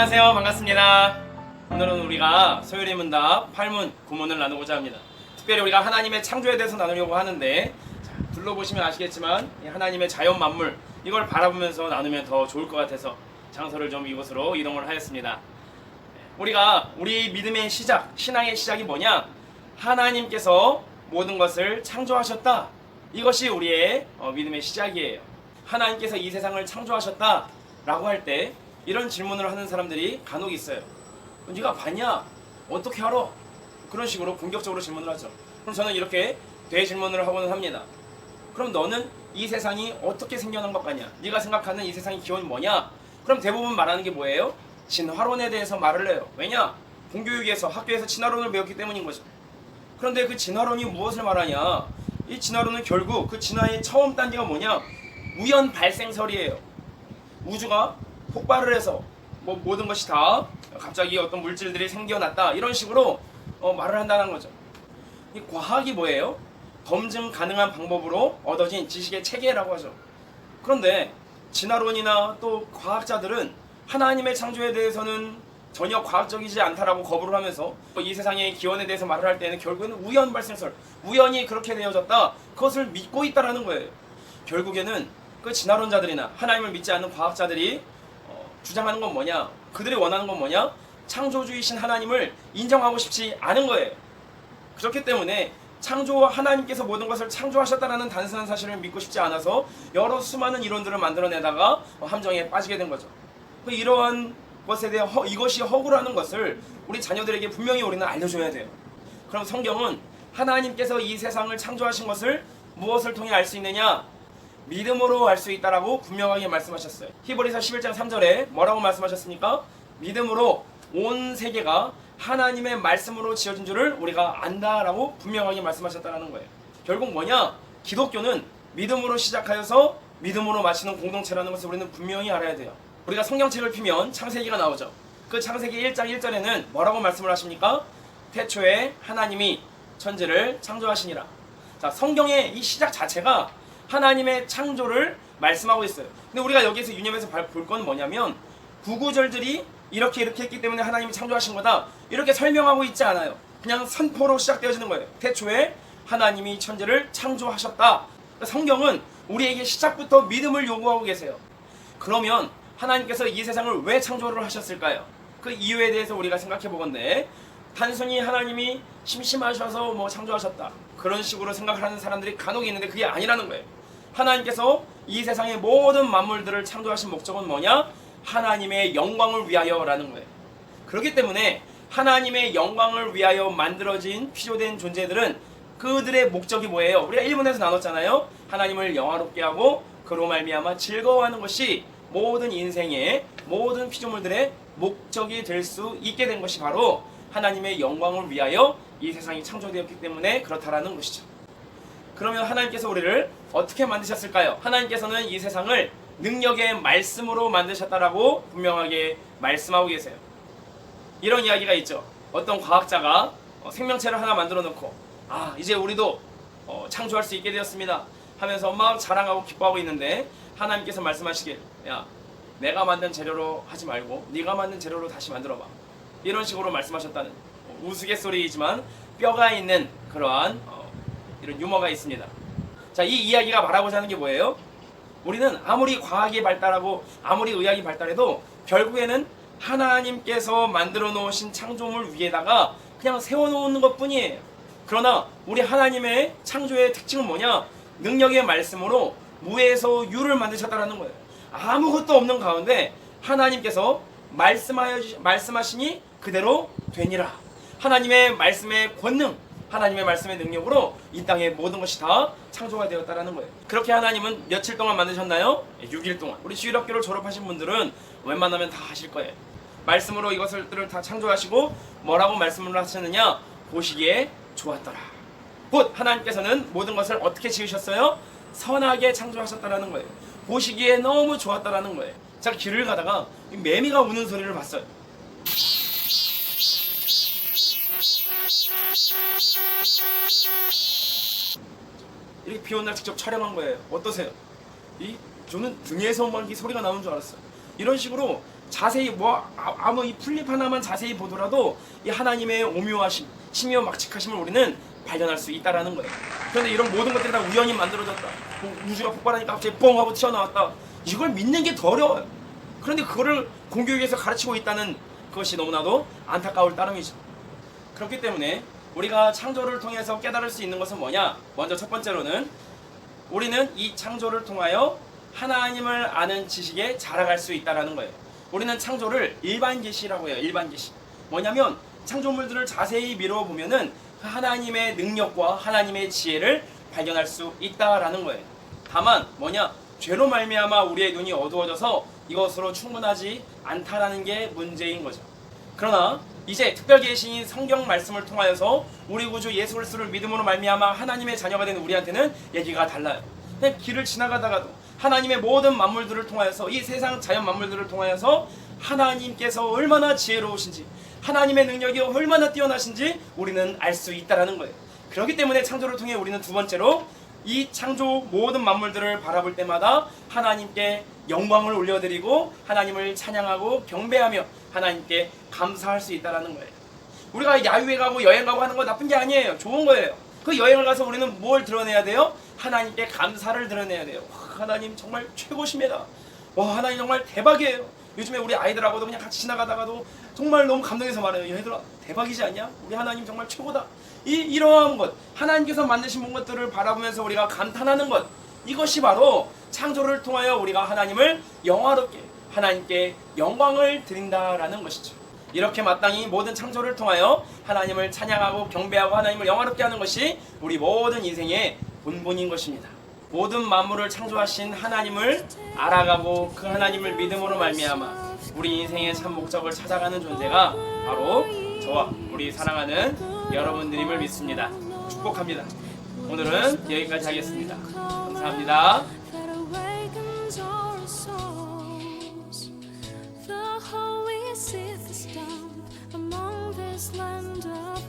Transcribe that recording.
안녕하세요. 반갑습니다. 오늘은 우리가 소율의 문답 8문 9문을 나누고자 합니다. 특별히 우리가 하나님의 창조에 대해서 나누려고 하는데 자, 둘러보시면 아시겠지만 이 하나님의 자연 만물 이걸 바라보면서 나누면 더 좋을 것 같아서 장소를 좀 이곳으로 이동을 하였습니다. 우리가 우리 믿음의 시작, 신앙의 시작이 뭐냐? 하나님께서 모든 것을 창조하셨다. 이것이 우리의 어, 믿음의 시작이에요. 하나님께서 이 세상을 창조하셨다. 라고 할때 이런 질문을 하는 사람들이 간혹 있어요. 네가 봤냐? 어떻게 알아? 그런 식으로 공격적으로 질문을 하죠. 그럼 저는 이렇게 대질문을 하고는 합니다. 그럼 너는 이 세상이 어떻게 생겨난 것 같냐? 네가 생각하는 이 세상의 기원이 뭐냐? 그럼 대부분 말하는 게 뭐예요? 진화론에 대해서 말을 해요. 왜냐? 공교육에서 학교에서 진화론을 배웠기 때문인 거죠. 그런데 그 진화론이 무엇을 말하냐? 이 진화론은 결국 그 진화의 처음 단계가 뭐냐? 우연 발생설이에요. 우주가 폭발을 해서 뭐 모든 것이 다 갑자기 어떤 물질들이 생겨났다 이런 식으로 어, 말을 한다는 거죠. 이 과학이 뭐예요? 검증 가능한 방법으로 얻어진 지식의 체계라고 하죠. 그런데 진화론이나 또 과학자들은 하나님의 창조에 대해서는 전혀 과학적이지 않다라고 거부를 하면서 이 세상의 기원에 대해서 말을 할 때는 결국에는 우연 발생설, 우연이 그렇게 되어졌다. 그것을 믿고 있다라는 거예요. 결국에는 그 진화론자들이나 하나님을 믿지 않는 과학자들이 어, 주장하는 건 뭐냐? 그들이 원하는 건 뭐냐? 창조주이신 하나님을 인정하고 싶지 않은 거예요. 그렇기 때문에 창조 하나님께서 모든 것을 창조하셨다는 단순한 사실을 믿고 싶지 않아서 여러 수많은 이론들을 만들어내다가 함정에 빠지게 된 거죠. 그 이러한 것에 대해 허, 이것이 허구라는 것을 우리 자녀들에게 분명히 우리는 알려줘야 돼요. 그럼 성경은 하나님께서 이 세상을 창조하신 것을 무엇을 통해 알 수 있느냐? 믿음으로 알 수 있다라고 분명하게 말씀하셨어요. 히브리서 11장 3절에 뭐라고 말씀하셨습니까? 믿음으로 온 세계가 하나님의 말씀으로 지어진 줄을 우리가 안다라고 분명하게 말씀하셨다는 거예요. 결국 뭐냐? 기독교는 믿음으로 시작하여서 믿음으로 마치는 공동체라는 것을 우리는 분명히 알아야 돼요. 우리가 성경책을 피면 창세기가 나오죠. 그 창세기 1장 1절에는 뭐라고 말씀을 하십니까? 태초에 하나님이 천지를 창조하시니라. 자, 성경의 이 시작 자체가 하나님의 창조를 말씀하고 있어요. 근데 우리가 여기서 유념해서 볼 건 뭐냐면 구구절들이 이렇게 이렇게 했기 때문에 하나님이 창조하신 거다. 이렇게 설명하고 있지 않아요. 그냥 선포로 시작되어지는 거예요. 태초에 하나님이 천지를 창조하셨다. 그러니까 성경은 우리에게 시작부터 믿음을 요구하고 계세요. 그러면 하나님께서 이 세상을 왜 창조를 하셨을까요? 그 이유에 대해서 우리가 생각해 보건데 단순히 하나님이 심심하셔서 뭐 창조하셨다. 그런 식으로 생각을 하는 사람들이 간혹 있는데 그게 아니라는 거예요. 하나님께서 이 세상의 모든 만물들을 창조하신 목적은 뭐냐? 하나님의 영광을 위하여라는 거예요. 그렇기 때문에 하나님의 영광을 위하여 만들어진 피조된 존재들은 그들의 목적이 뭐예요? 우리가 1번에서 나눴잖아요. 하나님을 영화롭게 하고 그로 말미암아 즐거워하는 것이 모든 인생의 모든 피조물들의 목적이 될 수 있게 된 것이 바로 하나님의 영광을 위하여 이 세상이 창조되었기 때문에 그렇다라는 것이죠. 그러면 하나님께서 우리를 어떻게 만드셨을까요? 하나님께서는 이 세상을 능력의 말씀으로 만드셨다라고 분명하게 말씀하고 계세요. 이런 이야기가 있죠. 어떤 과학자가 어, 생명체를 하나 만들어 놓고 아 이제 우리도 어, 창조할 수 있게 되었습니다 하면서 막 자랑하고 기뻐하고 있는데 하나님께서 말씀하시길 야 내가 만든 재료로 하지 말고 네가 만든 재료로 다시 만들어봐 이런 식으로 말씀하셨다는 어, 우스갯소리이지만 뼈가 있는 그러한 어, 이런 유머가 있습니다. 자, 이 이야기가 말하고자 하는 게 뭐예요? 우리는 아무리 과학이 발달하고 아무리 의학이 발달해도 결국에는 하나님께서 만들어 놓으신 창조물 위에다가 그냥 세워 놓는 것 뿐이에요. 그러나 우리 하나님의 창조의 특징은 뭐냐? 능력의 말씀으로 무에서 유를 만드셨다는 거예요. 아무것도 없는 가운데 하나님께서 말씀하여 말씀하시니 그대로 되니라. 하나님의 말씀의 권능, 하나님의 말씀의 능력으로 이 땅의 모든 것이 다 창조가 되었다라는 거예요. 그렇게 하나님은 며칠 동안 만드셨나요? 6일 동안. 우리 주일학교를 졸업하신 분들은 웬만하면 다 하실 거예요. 말씀으로 이것들을 다 창조하시고 뭐라고 말씀을 하셨느냐? 보시기에 좋았더라. 곧 하나님께서는 모든 것을 어떻게 지으셨어요? 선하게 창조하셨다라는 거예요. 보시기에 너무 좋았다라는 거예요. 제가 길을 가다가 이 매미가 우는 소리를 봤어요. 이렇게 비 오는 날 직접 촬영한 거예요. 어떠세요? 이 저는 등에서만 이 소리가 나오는 줄 알았어요. 이런 식으로 자세히 뭐 아- 아무 이 풀잎 하나만 자세히 보더라도 이 하나님의 오묘하심, 심요 막측하심을 우리는 발견할 수 있다라는 거예요. 그런데 이런 모든 것들이 다 우연히 만들어졌다. 뭐 우주가 폭발하니까 갑자기 뻥 하고 튀어나왔다. 이걸 믿는 게더 어려워요. 그런데 그거를 공교육에서 가르치고 있다는 그것이 너무나도 안타까울 따름이죠. 그렇기 때문에 우리가 창조를 통해서 깨달을 수 있는 것은 뭐냐? 먼저 첫 번째로는 우리는 이 창조를 통하여 하나님을 아는 지식에 자라갈 수 있다라는 거예요. 우리는 창조를 일반 계시라고 해요. 일반 계시. 뭐냐면 창조물들을 자세히 미루어 보면은 그 하나님의 능력과 하나님의 지혜를 발견할 수 있다라는 거예요. 다만 뭐냐? 죄로 말미암아 우리의 눈이 어두워져서 이것으로 충분하지 않다라는 게 문제인 거죠. 그러나 이제 특별 계시인 성경 말씀을 통하여서 우리 구주 예수 그리스도를 믿음으로 말미암아 하나님의 자녀가 된 우리한테는 얘기가 달라요. 그냥 길을 지나가다가도 하나님의 모든 만물들을 통하여서 이 세상 자연 만물들을 통하여서 하나님께서 얼마나 지혜로우신지 하나님의 능력이 얼마나 뛰어나신지 우리는 알 수 있다라는 거예요. 그렇기 때문에 창조를 통해 우리는 두 번째로 이 창조 모든 만물들을 바라볼 때마다 하나님께 영광을 올려드리고 하나님을 찬양하고 경배하며 하나님께 감사할 수 있다라는 거예요. 우리가 야유회 가고 여행 가고 하는 거 나쁜 게 아니에요. 좋은 거예요. 그 여행을 가서 우리는 뭘 드러내야 돼요? 하나님께 감사를 드러내야 돼요. 와, 하나님 정말 최고십니다. 와 하나님 정말 대박이에요. 요즘에 우리 아이들하고도 그냥 같이 지나가다가도 정말 너무 감동해서 말해요. 얘들아 대박이지 않냐? 우리 하나님 정말 최고다. 이 이러한 것 하나님께서 만드신 것들을 바라보면서 우리가 감탄하는 것 이것이 바로 창조를 통하여 우리가 하나님을 영화롭게 하나님께 영광을 드린다라는 것이죠. 이렇게 마땅히 모든 창조를 통하여 하나님을 찬양하고 경배하고 하나님을 영화롭게 하는 것이 우리 모든 인생의 본본인 것입니다. 모든 만물을 창조하신 하나님을 알아가고 그 하나님을 믿음으로 말미암아 우리 인생의 참 목적을 찾아가는 존재가 바로 저와 우리 사랑하는 여러분들임을 믿습니다. 축복합니다. 오늘은 여기까지 하겠습니다. 감사합니다. this land of